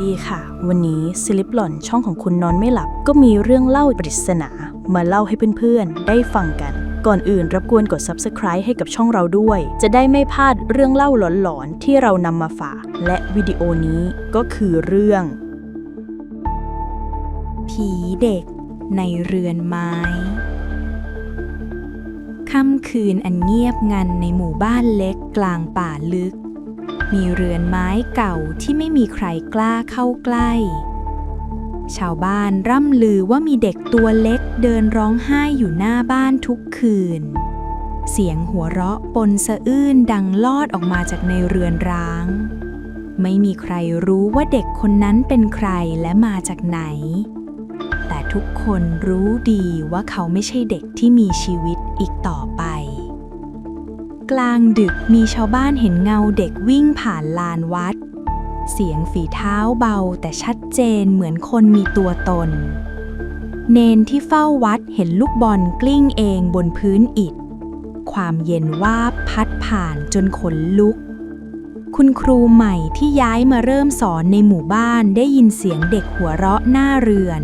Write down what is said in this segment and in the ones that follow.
ดีค่ะ วันนี้สลิปหล่อนช่องของคุณนอนไม่หลับ ก็มีเรื่องเล่าปริศนา มาเล่าให้เพื่อนๆ ได้ฟังกัน ก่อนอื่นรบกวนกด subscribe ให้กับช่องเราด้วย จะได้ไม่พลาดเรื่องเล่าหลอนๆ ที่เรานำมาฝาก และวิดีโอนี้ก็คือเรื่อง ผีเด็กในเรือนไม้ ค่ำคืนอันเงียบงันในหมู่บ้านเล็กกลางป่าลึก มีเรือนไม้เก่าที่ไม่มีใครกล้าเข้าใกล้ ชาวบ้านร่ำลือว่ามีเด็กตัวเล็กเดินร้องไห้อยู่หน้าบ้านทุกคืน เสียงหัวเราะปนสะอื้นดังลอดออกมาจากในเรือนร้าง ไม่มีใครรู้ว่าเด็กคนนั้นเป็นใครและมาจากไหน แต่ทุกคนรู้ดีว่าเขาไม่ใช่เด็กที่มีชีวิตอีกต่อไป กลางดึกมีชาวบ้านเห็นเงาเด็กวิ่งผ่านลานวัด เสียงฝีเท้าเบาแต่ชัดเจนเหมือนคนมีตัวตน เนนที่เฝ้าวัดเห็นลูกบอลกลิ้งเองบนพื้นอิฐ ความเย็นวาบพัดผ่านจนขนลุก คุณครูใหม่ที่ย้ายมาเริ่มสอนในหมู่บ้านได้ยินเสียงเด็กหัวเราะหน้าเรือน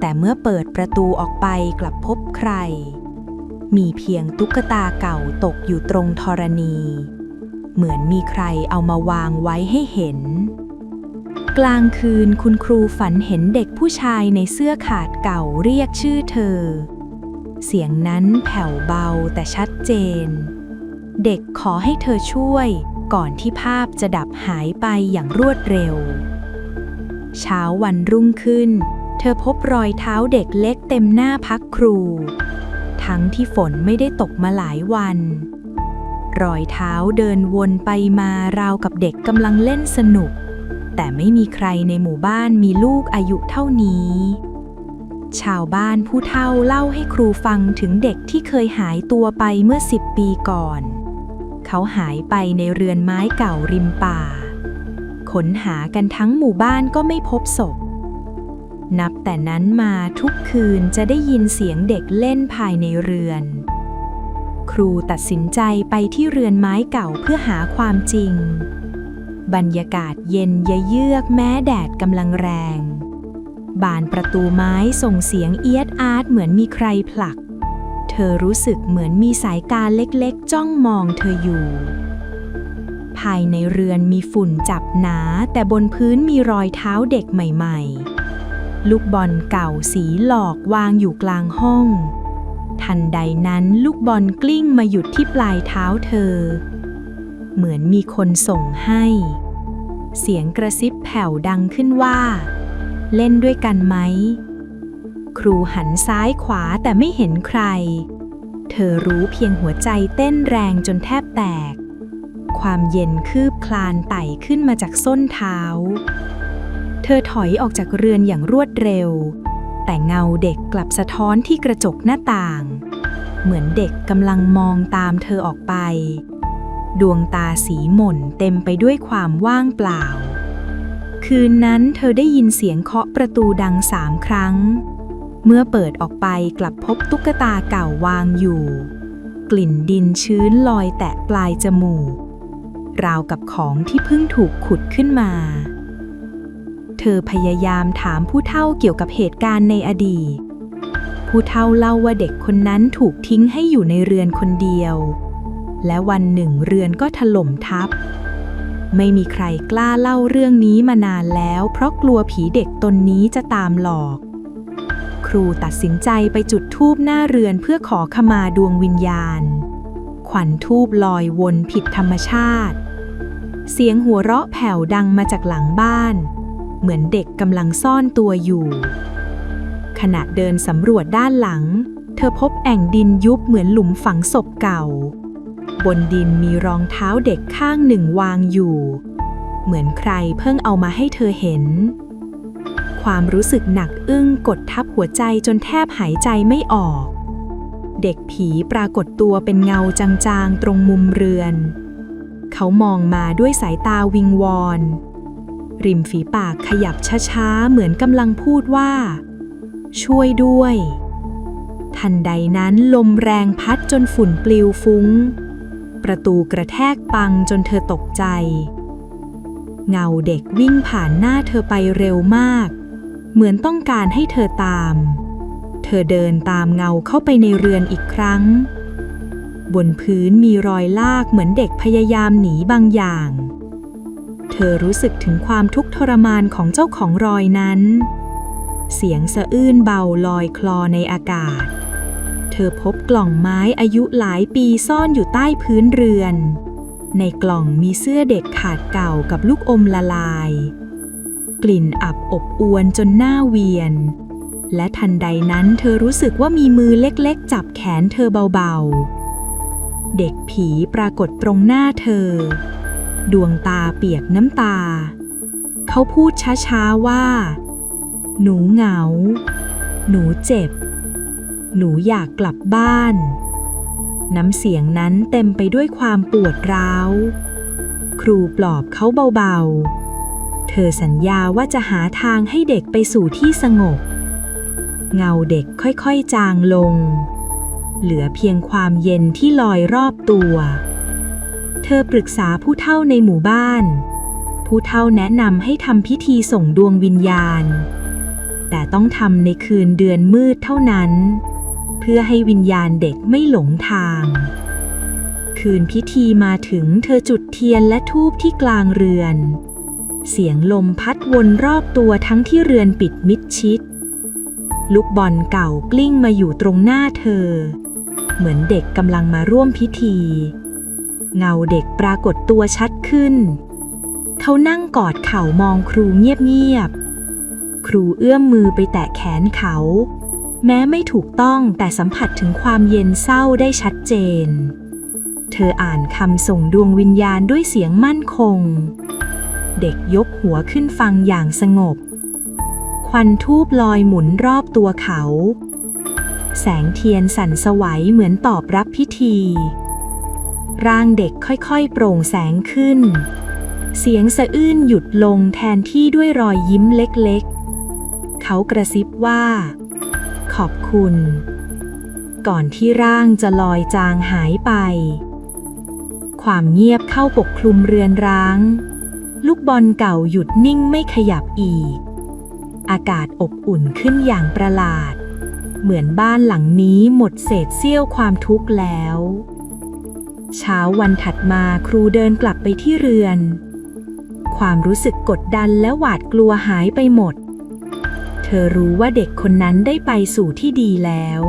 แต่เมื่อเปิดประตูออกไปกลับพบใคร มีเพียงตุ๊กตาเก่าตกอยู่ตรงธรณี เหมือนมีใครเอามาวางไว้ให้เห็น กลางคืนคุณครูฝันเห็นเด็กผู้ชายในเสื้อขาดเก่าเรียกชื่อเธอ เสียงนั้นแผ่วเบาแต่ชัดเจน เด็กขอให้เธอช่วย ก่อนที่ภาพจะดับหายไปอย่างรวดเร็ว เช้าวันรุ่งขึ้น เธอพบรอยเท้าเด็กเล็กเต็มหน้าพักครู ทั้งที่ฝนไม่ได้ตกมาหลายวัน รอยเท้าเดินวนไปมาราวกับเด็กกำลังเล่นสนุก แต่ไม่มีใครในหมู่บ้านมีลูกอายุเท่านี้ ชาวบ้านผู้เฒ่าเล่าให้ครูฟังถึงเด็กที่เคยหายตัวไปเมื่อสิบปีก่อน เขาหายไปในเรือนไม้เก่าริมป่าค้นหากันทั้งหมู่บ้านก็ไม่พบศพ นับแต่นั้นมาทุกคืนจะได้ยินเสียงเด็กเล่นภายในเรือน ครูตัดสินใจไปที่เรือนไม้เก่าเพื่อหาความจริง บรรยากาศเย็นยะเยือกแม้แดดกำลังแรง บานประตูไม้ส่งเสียงเอียดอาร์ตเหมือนมีใครผลัก เธอรู้สึกเหมือนมีสายตาเล็กๆ จ้องมองเธออยู่ภายในเรือนมีฝุ่นจับหนา แต่บนพื้นมีรอยเท้าเด็กใหม่ ๆ ลูกบอลเก่าสีหลอกวางอยู่กลางห้อง ทันใดนั้นลูกบอลกลิ้งมาหยุดที่ปลายเท้าเธอ เหมือนมีคนส่งให้ เสียงกระซิบแผ่วดังขึ้นว่า เล่นด้วยกันไหม ครูหันซ้ายขวาแต่ไม่เห็นใคร เธอรู้เพียงหัวใจเต้นแรงจนแทบแตก ความเย็นคืบคลานไต่ขึ้นมาจากส้นเท้า เธอถอยออกจากเรือนอย่างรวดเร็ว แต่เงาเด็กกลับสะท้อนที่กระจกหน้าต่าง เหมือนเด็กกำลังมองตามเธอออกไป ดวงตาสีหม่นเต็มไปด้วยความว่างเปล่า คืนนั้นเธอได้ยินเสียงเคาะประตูดังสามครั้ง เมื่อเปิดออกไปกลับพบตุ๊กตาเก่าวางอยู่ กลิ่นดินชื้นลอยแตะปลายจมูก ราวกับของที่เพิ่งถูกขุดขึ้นมา ธอพยายามถามผู้เฒ่าเกี่ยวกับเหตุการณ์ในอดีต ผู้เฒ่าเล่าว่าเด็กคนนั้นถูกทิ้งให้อยู่ในเรือนคนเดียว และวันหนึ่งเรือนก็ถล่มทับ ไม่มีใครกล้าเล่าเรื่องนี้มานานแล้ว เพราะกลัวผีเด็กตนนี้จะตามหลอก ครูตัดสินใจไปจุดธูปหน้าเรือนเพื่อขอขมาดวงวิญญาณ ขวัญทูบลอยวนผิดธรรมชาติ เสียงหัวเราะแผ่วดังมาจากหลังบ้าน เหมือนเด็กกำลังซ่อนตัวอยู่ ขณะเดินสำรวจด้านหลัง เธอพบแอ่งดินยุบเหมือนหลุมฝังศพเก่า บนดินมีรองเท้าเด็กข้างหนึ่งวางอยู่ เหมือนใครเพิ่งเอามาให้เธอเห็น ความรู้สึกหนักอึ้งกดทับหัวใจจนแทบหายใจไม่ออก เด็กผีปรากฏตัวเป็นเงาจางๆตรงมุมเรือน เขามองมาด้วยสายตาวิงวอน ริมฝีปากขยับช้าๆ เหมือนกำลังพูดว่า ช่วยด้วย ทันใดนั้นลมแรงพัดจนฝุ่นปลิวฟุง้ง ประตูกระแทกปังจนเธอตกใจ เงาเด็กวิ่งผ่านหน้าเธอไปเร็วมาก เหมือนต้องการให้เธอตาม เธอเดินตามเงาเข้าไปในเรือนอีกครั้ง บนพื้นมีรอยลากเหมือนเด็กพยายามหนีบางอย่าง เธอรู้สึกถึงความทุกข์ทรมานของเจ้าของรอยนั้น เสียงสะอื้นเบาลอยคลอในอากาศ เธอพบกล่องไม้อายุหลายปีซ่อนอยู่ใต้พื้นเรือน ในกล่องมีเสื้อเด็กขาดเก่ากับลูกอมละลาย กลิ่นอับอบอวนจนหน้าเวียน และทันใดนั้นเธอรู้สึกว่ามีมือเล็กๆ จับแขนเธอเบาๆ เด็กผีปรากฏตรงหน้าเธอ ดวงตาเปียกน้ำตา เขาพูดช้าๆว่า หนูเหงา หนูเจ็บ หนูอยากกลับบ้าน น้ำเสียงนั้นเต็มไปด้วยความปวดร้าว ครูปลอบเขาเบาๆ เธอสัญญาว่าจะหาทางให้เด็กไปสู่ที่สงบ เงาเด็กค่อยๆจางลง เหลือเพียงความเย็นที่ลอยรอบตัว เธอปรึกษาผู้เฒ่าในหมู่บ้าน ผู้เฒ่าแนะนำให้ทำพิธีส่งดวงวิญญาณ แต่ต้องทำในคืนเดือนมืดเท่านั้น เพื่อให้วิญญาณเด็กไม่หลงทาง คืนพิธีมาถึงเธอจุดเทียนและทูบที่กลางเรือน เสียงลมพัดวนรอบตัวทั้งที่เรือนปิดมิดชิด ลูกบอลเก่ากลิ้งมาอยู่ตรงหน้าเธอ เหมือนเด็กกำลังมาร่วมพิธี เงาเด็กปรากฏตัวชัดขึ้น เขานั่งกอดเข่ามองครูเงียบๆ ครูเอื้อมมือไปแตะแขนเขา แม้ไม่ถูกต้องแต่สัมผัสถึงความเย็นเศร้าได้ชัดเจน เธออ่านคำส่งดวงวิญญาณด้วยเสียงมั่นคง เด็กยกหัวขึ้นฟังอย่างสงบ ควันทูบลอยหมุนรอบตัวเขาแสงเทียนสั่นสวัยเหมือนตอบรับพิธี ร่างเด็กค่อยๆ โปร่งแสงขึ้น เสียงสะอื้นหยุดลงแทนที่ด้วยรอยยิ้มเล็กๆ เขากระซิบว่า ขอบคุณ ก่อนที่ร่างจะลอยจางหายไป ความเงียบเข้าปกคลุมเรือนร้าง ลูกบอลเก่าหยุดนิ่งไม่ขยับอีก อากาศอบอุ่นขึ้นอย่างประหลาด เหมือนบ้านหลังนี้หมดเศษเสี้ยวความทุกข์แล้ว เช้าวันถัดมาครูเดินกลับไปที่เรือน ความรู้สึกกดดันและหวาดกลัวหายไปหมด เธอรู้ว่าเด็กคนนั้นได้ไปสู่ที่ดีแล้ว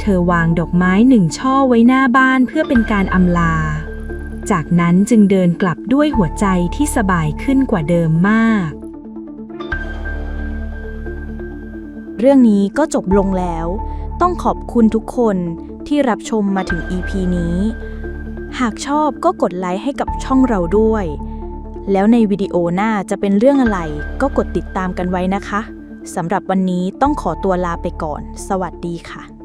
เธอวางดอกไม้หนึ่งช่อไว้หน้าบ้านเพื่อเป็นการอำลา จากนั้นจึงเดินกลับด้วยหัวใจที่สบายขึ้นกว่าเดิมมาก เรื่องนี้ก็จบลงแล้ว ต้องขอบคุณทุกคนที่รับชมมาถึง EP นี้ หากชอบก็กดไลค์ให้กับช่องเราด้วย แล้วในวิดีโอหน้าจะเป็นเรื่องอะไร ก็กดติดตามกันไว้นะคะสำหรับวันนี้ต้องขอตัวลาไปก่อน สวัสดีค่ะ